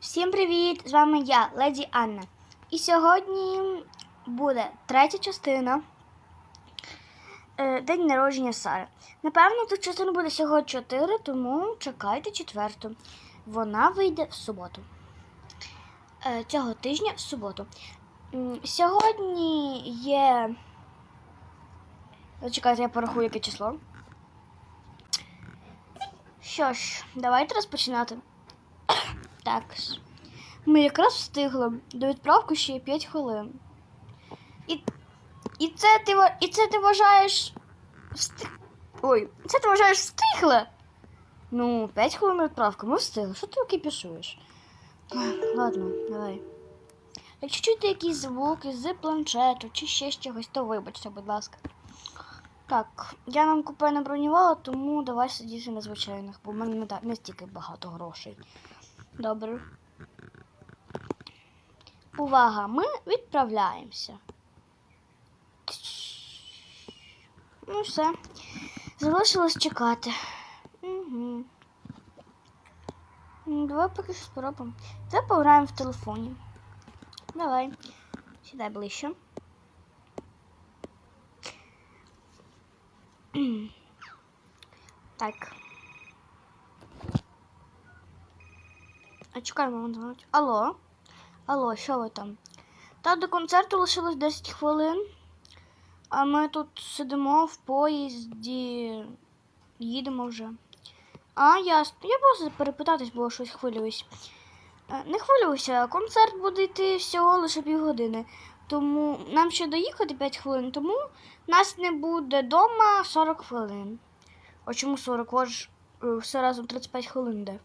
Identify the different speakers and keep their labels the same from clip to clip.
Speaker 1: Всім привіт! З вами я, леді Анна. І сьогодні буде третя частина е, День народження Сари. Напевно, тут частин буде всього 4, тому чекайте четверту. Вона вийде в суботу. Е, Цього тижня в суботу. Сьогодні є. Чекайте, я порахую, яке число. Що ж, давайте розпочинати. Так. Ми якраз встигли. До відправки ще 5 хвилин. І, і, це, ти, і це ти вважаєш. Встиг... Ой, це ти вважаєш встигли? Ну, 5 хвилин до відправки, ми встигли. Що ти кипішуєш? Ладно, давай. Якщо чуєте якісь звуки з планшету чи ще з чогось, то вибачте, будь ласка. Так, я нам купе не бронювала, тому давай сидіти на звичайних, бо в мене не, не стільки багато грошей. Добре. Увага, ми відправляємося. Ну все. Залишилось чекати. Угу. Давай поки що спробуємо. Давай пограємо в телефоні. Давай. Сідай ближче. Так. А чекаємо, вон дзвонить. Алло? Алло, що ви там? Та до концерту лишилось 10 хвилин. А ми тут сидимо в поїзді, їдемо вже. А, ясно. Я просто перепитатись, бо щось хвилююсь. Е, Не хвилюйся, концерт буде йти всього лише півгодини. Тому нам ще доїхати 5 хвилин, тому нас не буде вдома 40 хвилин. А чому 40? Ось е, все разом 35 хвилин йде.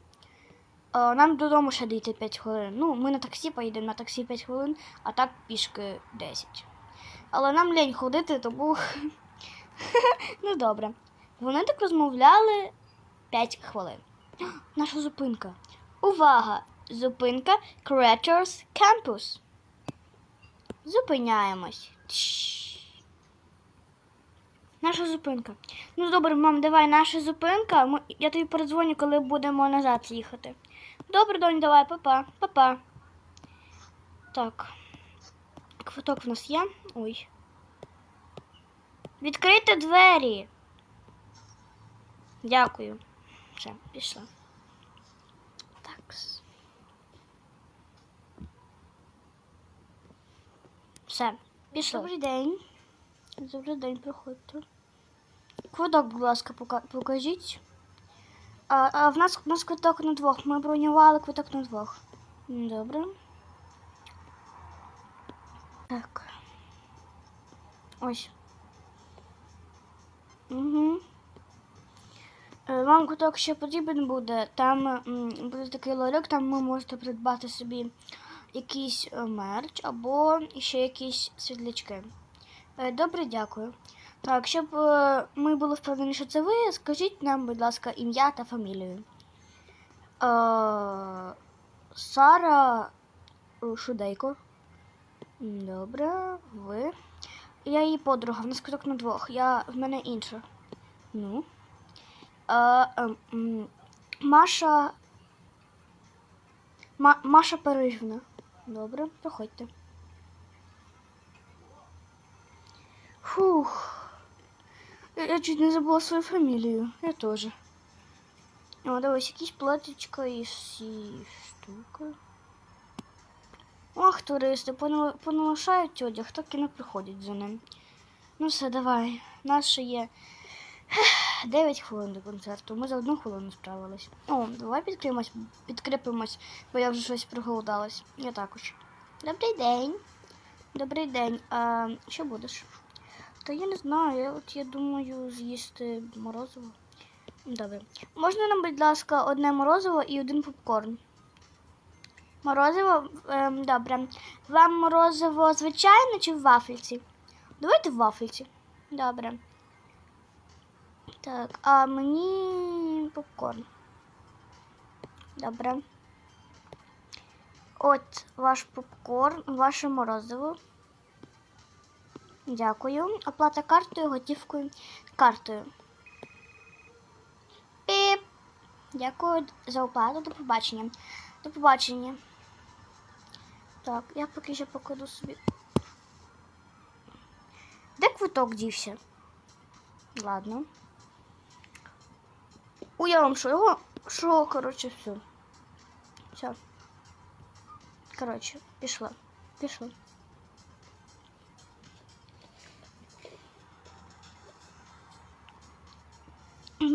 Speaker 1: А, Нам додому ще дійти 5 хвилин. Ну, ми на таксі поїдемо на таксі 5 хвилин, а так пішки 10. Але нам лінь ходити, тому. ну добре. Вони так розмовляли 5 хвилин. Наша зупинка. Увага! Зупинка Creatures Campus. Зупиняємось. Наша зупинка. Ну добре, мам, давай, наша зупинка. Я тобі передзвоню, коли будемо назад їхати. Добре, донь, давай, папа, папа. Так. Квиток в нас є. Ой. Відкрийте двері. Дякую. Все, пішла. Так. Все, пішла. Добрий день. Добрий день, проходьте. Квиток, будь ласка, пока- покажіть. А, а в нас, в нас квиток на двох. Ми бронювали квиток на двох. Добре. Так. Ось. Угу. Вам куток ще потрібен буде. Там буде такий ларьок, там ви можете придбати собі якийсь е, мерч або ще якісь світлячки. Е, Добре, дякую. Так, щоб е, ми були впевнені, що це ви, скажіть нам, будь ласка, ім'я та фамілію. Е, Сара е, Шудейко. Добре, ви. Я її подруга, в нас куток на двох. Я, в мене інша. Ну. Е, м, Маша. Ма, Маша Парижівна. Добре, проходьте. Фух. Я, чуть не забула свою фамілію. Я теж. О, дивись, якісь платічка і всі штуки. Ох, туристи, поналишають одяг, так і не приходять за ним. Ну все, давай. Нас ще є 9 хвилин до концерту. Ми за одну хвилину справились. О, давай підкримось, підкріпимось, бо я вже щось проголодалась. Я також. Добрий день. Добрий день. А що будеш? Та я не знаю, я от я думаю з'їсти морозиво. Добре. Можна нам, будь ласка, одне морозиво і один попкорн. Морозиво, ем, добре. Вам морозиво звичайне чи в вафельці? Давайте в вафельці. Добре. Так, а мені попкорн. Добре. От ваш попкорн, ваше морозиво. Дякую. Оплата картою, готівкою, картою. Піп. Дякую за оплату. До побачення. До побачення. Так, я поки ще покладу собі. Де квиток дівся? Ладно. У я вам що його? Що, коротше, все. Все. Коротше, пішла. Пішла.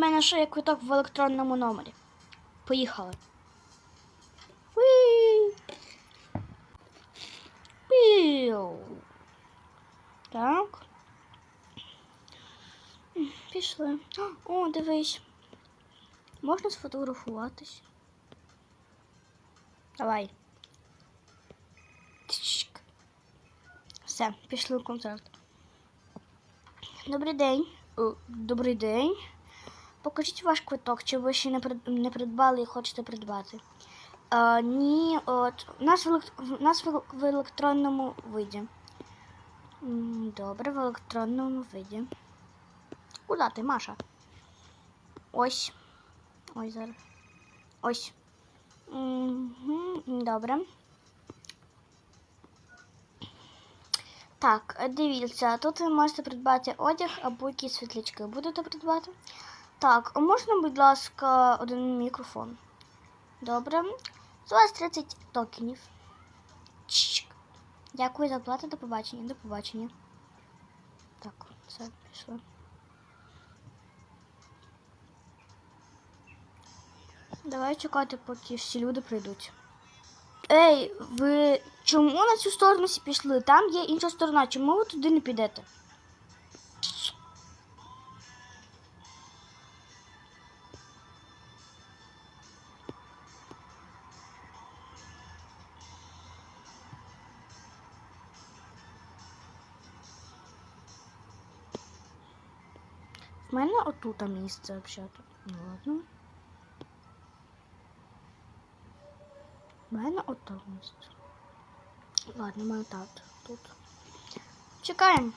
Speaker 1: Мене ще є квиток в електронному номері. Поїхали. Піу. Так. Пішли. О, дивись. Можна сфотографуватись? Давай. Все, пішли в концерт. Добрий день. Добрий день. Покажіть ваш квиток, чи ви ще не, придбали і хочете придбати. Е, ні, от нас в, нас в електронному виді. Добре, в електронному виді. Куда ти, Маша? Ось. Ой, зараз. Ось. Добре. Так, дивіться, тут ви можете придбати одяг або якісь світлячки. Будете придбати? Так, можна, будь ласка, один мікрофон? Добре. З вас 30 токенів. Чик. Дякую за оплату, до побачення, до побачення. Так, все, пішло. Давай чекати, поки всі люди прийдуть. Ей, ви чому на цю сторону пішли? Там є інша сторона. Чому ви туди не підете? В мене отут місце взагалі. Ну ладно. В мене отут місце. Ладно, в мене. Тут. Чекаємо.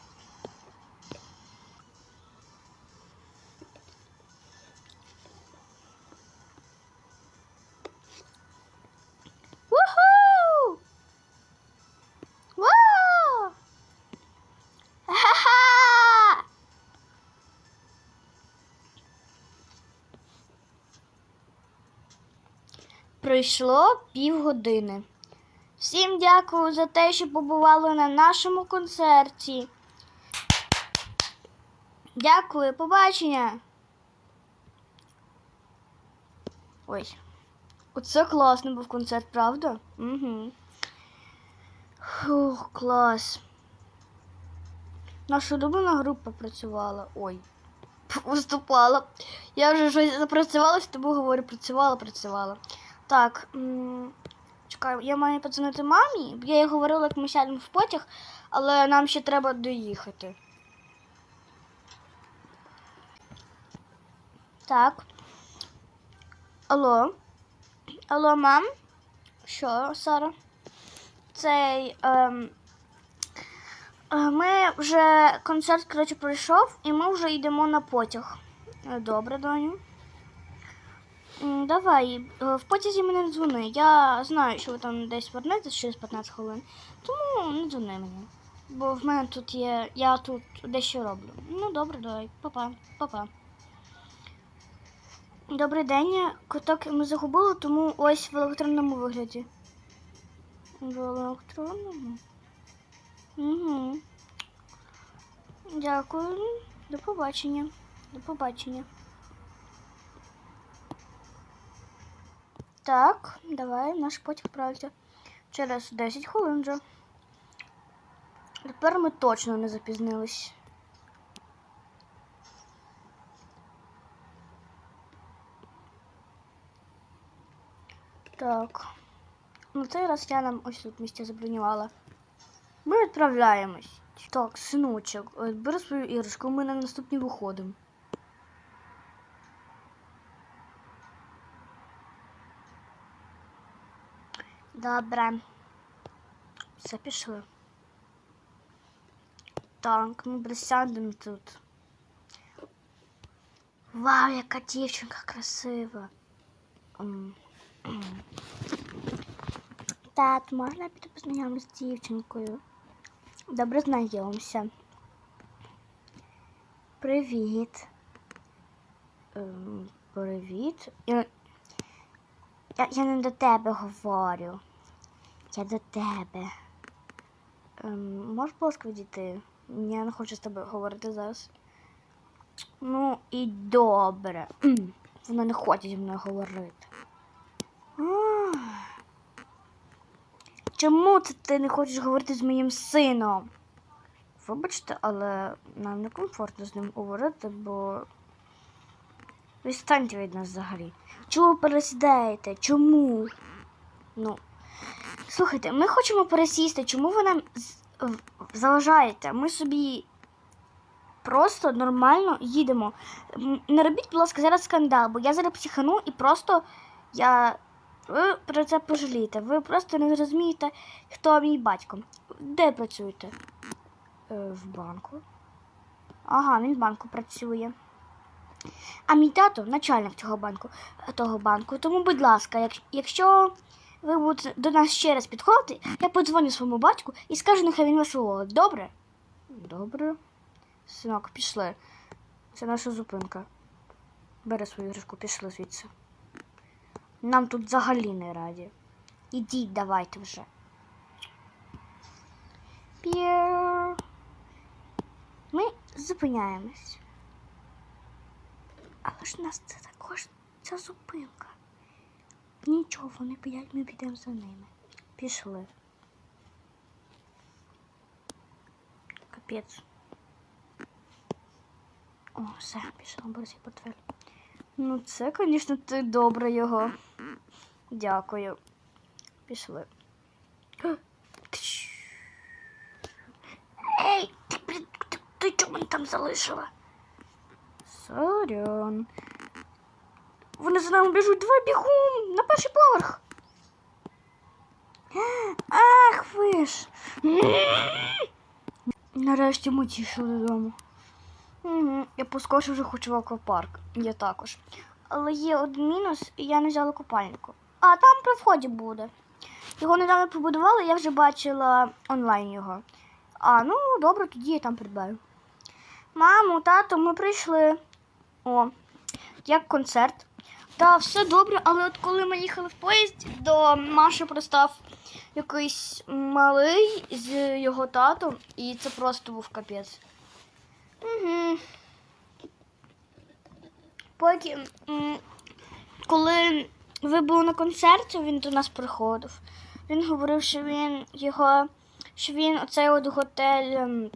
Speaker 1: Пройшло півгодини. Всім дякую за те, що побували на нашому концерті. Дякую, побачення. Ой. Оце класний був концерт, правда? Угу. Фух, клас. Наша улюблена група працювала. Ой. Виступала. Я вже щось запрацювала, з тобою говорю, працювала, працювала. Так. м, Чекай, я маю подзвонити мамі. Я їй говорила, як ми сядемо в потяг, але нам ще треба доїхати. Так. Алло. Алло, мам? Що, Сара? Цей. Ем... е, Ми вже концерт, коротше, пройшов, і ми вже йдемо на потяг. Е, Добре, доню. Давай, е, в потязі мене не дзвони. Я знаю, що ви там десь вернетесь через 15 хвилин. Тому не дзвони мені. Бо в мене тут є. Я тут дещо роблю. Ну, добре, давай. Па-па, па-па. Добрий день. Куток ми загубили, тому ось в електронному вигляді. В електронному? Угу. Дякую. До побачення. До побачення. Так, давай наш потяг правиться. Через 10 хвилин вже. Тепер ми точно не запізнились. Так. Ну цей раз я нам ось тут місце забронювала. Ми відправляємось. Так, синочок, бери свою іграшку, ми на наступні виходимо. Добре. Все пішли. Так, ми присядемо тут. Вау, яка дівчинка красива. Тат, можна я піду з дівчинкою? Добре знайомся. Привіт. Ем, привіт. Я, я не до тебе говорю. Я до тебе. Ем, можеш, будь ласка, відійти? Я не хочу з тобою говорити зараз. Ну і добре. Вона не хоче зі мною говорити. Чому це ти не хочеш говорити з моїм сином? Вибачте, але нам не комфортно з ним говорити, бо відстаньте від нас взагалі. Чому ви пересідаєте? Чому? Ну, слухайте, ми хочемо пересісти. Чому ви нам заважаєте? Ми собі просто нормально їдемо. Не робіть, будь ласка, зараз скандал, бо я зараз психану і просто я. Ви про це пожалієте. Ви просто не зрозумієте, хто мій батько. Де працюєте? Е, в банку. Ага, він в банку працює. А мій тато начальник цього банку, того банку. Тому, будь ласка, якщо ви будете до нас ще раз підходити, я подзвоню своєму батьку і скажу, нехай він вас виводить. Добре? Добре. Синок, пішли. Це наша зупинка. Бери свою іграшку, пішли звідси. Нам тут взагалі не раді. Ідіть, давайте вже. П'єр. Ми зупиняємось. Але ж у нас це також ця зупинка. Нічого, вони підуть, ми підемо за ними. Пішли. Капець. О, все, пішов борзий портфель. Ну, це, звісно, ти добре його. Дякую. Пішли. Ей, ти, ти, ти мене там залишила? Сорян. Вони за нами біжуть два бігом на перший поверх. Ах ви ж. Нарешті ми дійшли додому. Я поскочу вже хочу в аквапарк. Я також. Але є один мінус, і я не взяла купальнику. А там при вході буде. Його недавно побудували, я вже бачила онлайн його. А, ну добре, тоді я там придбаю. Мамо, тато, ми прийшли. О, як концерт. Та все добре, але от коли ми їхали в поїзді, до Маші пристав якийсь малий з його татом, і це просто був капець. Угу. Потім, коли ви були на концерті, він до нас приходив. Він говорив, що він його, що він оцей от готель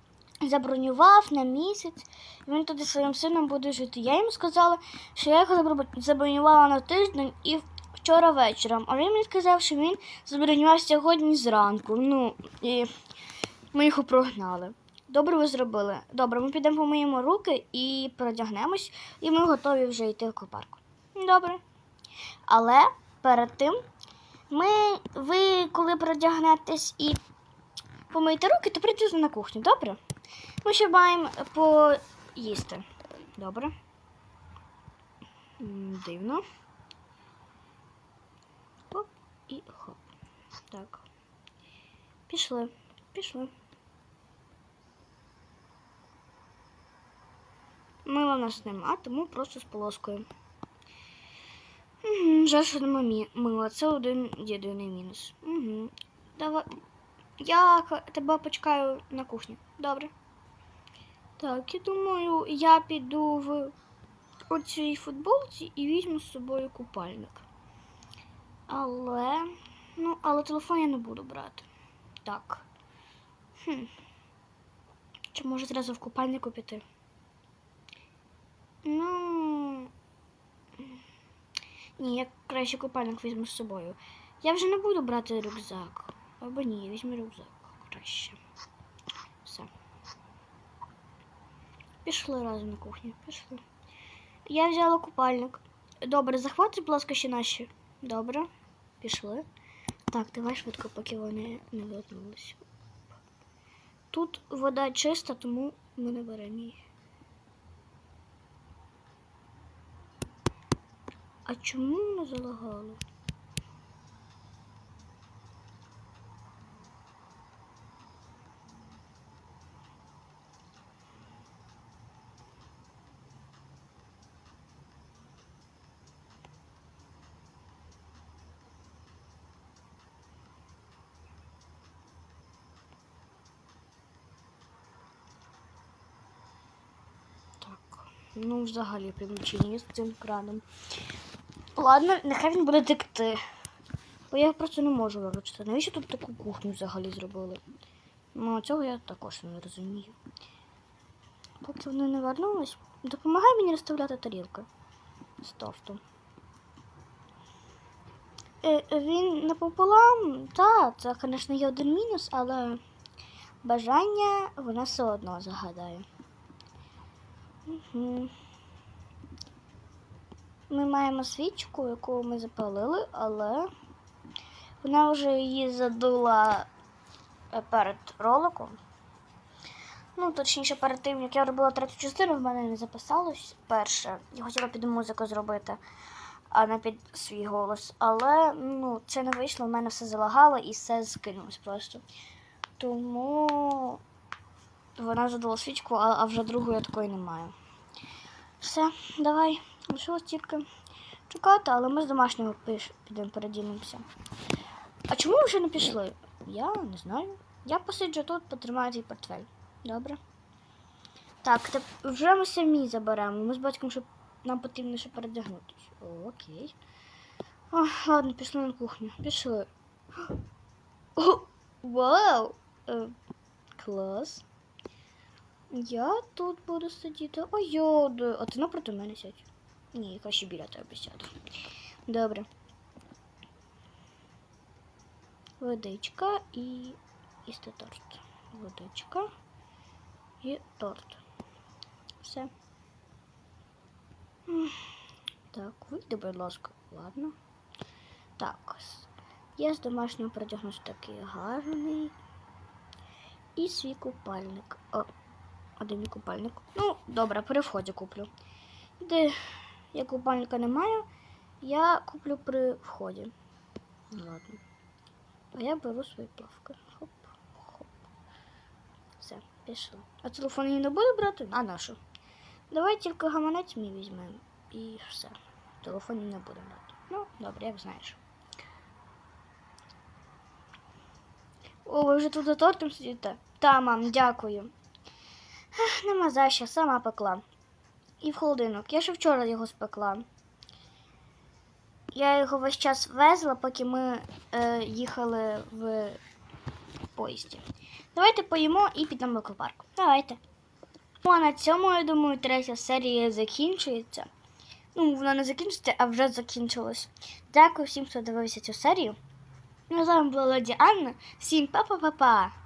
Speaker 1: забронював на місяць. І він туди своїм сином буде жити. Я йому сказала, що я його забронювала на тиждень і вчора вечором. А він мені сказав, що він забронював сьогодні зранку. Ну, і ми його прогнали. Добре, ви зробили. Добре, ми підемо помиємо руки і передягнемось, і ми готові вже йти в аквапарк. Добре. Але перед тим, ми, ви, коли передягнетесь і помиєте руки, то прийдете на кухню, добре? Ми ще маємо поїсти. Добре. Дивно. Хоп і хоп. Так. Пішли. Пішли. Мила в нас нема, тому просто з полоскою. Угу, жаль, що нема мила. Це один єдиний мінус. Угу. Давай. Я тебе почекаю на кухні. Добре. Так, я думаю, я піду в оцій футболці і візьму з собою купальник. Але. Ну, але телефон я не буду брати. Так. Хм. Чи може зразу в купальнику піти? Ну. Ні, я краще купальник візьму з собою. Я вже не буду брати рюкзак. Або ні, візьму рюкзак краще. Все. Пішли разом на кухню. Пішли. Я взяла купальник. Добре, захвати, будь ласка, ще наші. Добре. Пішли. Так, давай швидко, поки вони не вернулися. Тут вода чиста, тому ми не беремо її. А чому не залагало? Ну, взагалі приключення з цим краном. Ладно, нехай він буде текти. Бо я просто не можу виручити. Навіщо тут таку кухню взагалі зробили? Ну, цього я також не розумію. Поки вони не вернулись, допомагай мені розставляти тарілки з тортом. Е, він напополам, так, це, звісно, є один мінус, але бажання вона все одно загадає. Ми маємо свічку, яку ми запалили, але вона вже її задула е, перед роликом. Ну, точніше, перед тим, як я робила третю частину, в мене не записалось перше. Я хотіла під музику зробити, а не під свій голос. Але ну, це не вийшло, в мене все залагало і все скинулось просто. Тому вона задала свічку, а, вже другу я такої не маю. Все, давай. Лишилось тільки чекати, але ми з домашнього підемо переділимося. А чому ви ще не пішли? Я не знаю. Я посиджу тут, потримаю твій портфель. Добре. Так, вже ми самі заберемо. Ми з батьком, щоб нам потрібно ще передягнутися. Окей. О, ладно, пішли на кухню. Пішли. О, вау! Е, клас. Я тут буду сидіти. Ой, йоду. А ти напроти мене сядь. Ні, я краще біля тебе сяду. Добре. Водичка і їсти торт. Водичка і торт. Все. Так, вийди, будь ласка. Ладно. Так. Я з домашнього передягнусь такий гарний. І свій купальник. О, а мій купальник? Ну, добре, при вході куплю. Де я купальника не маю, я куплю при вході. Ладно. А я беру свої плавки. Хоп, хоп. Все, пішло. А телефон я не буду брати? А на що? Давай тільки гаманець мій візьмемо. І все. Телефон я не буду брати. Ну, добре, як знаєш. О, ви вже тут за тортом сидите? Та, мам, дякую. Ех, Нема за що, сама пекла. І в холодильник. Я ще вчора його спекла. Я його весь час везла, поки ми е, їхали в поїзді. Давайте поїмо і підемо в аквапарк. Давайте. Ну, а на цьому, я думаю, третя серія закінчується. Ну, вона не закінчиться, а вже закінчилась. Дякую всім, хто дивився цю серію. Ну, з вами була Леді Анна. Всім па-па-па-па!